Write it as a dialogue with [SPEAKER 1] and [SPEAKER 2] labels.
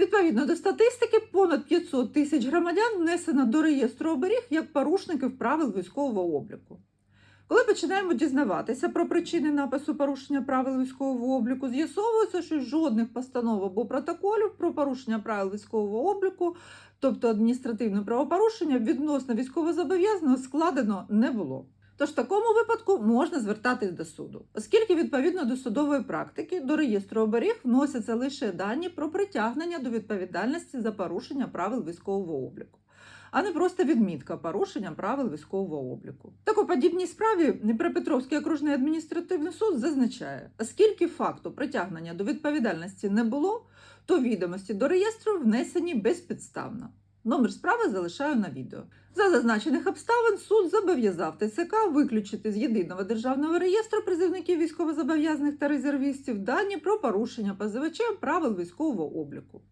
[SPEAKER 1] Відповідно до статистики, понад 500 тисяч громадян внесено до реєстру оберіг як порушників правил військового обліку. Коли починаємо дізнаватися про причини напису порушення правил військового обліку, з'ясовується, що жодних постанов або протоколів про порушення правил військового обліку, тобто адміністративне правопорушення, відносно військовозобов'язаного складено не було. Тож в такому випадку можна звертатись до суду, оскільки відповідно до судової практики до реєстру оберіг вносяться лише дані про притягнення до відповідальності за порушення правил військового обліку, а не просто відмітка порушення правил військового обліку. Так у подібній справі Дніпропетровський окружний адміністративний суд зазначає, оскільки факту притягнення до відповідальності не було, то відомості до реєстру внесені безпідставно. Номер справи залишаю на відео. За зазначених обставин суд зобов'язав ТЦК виключити з єдиного державного реєстру призивників військовозобов'язаних та резервістів дані про порушення позивачем правил військового обліку.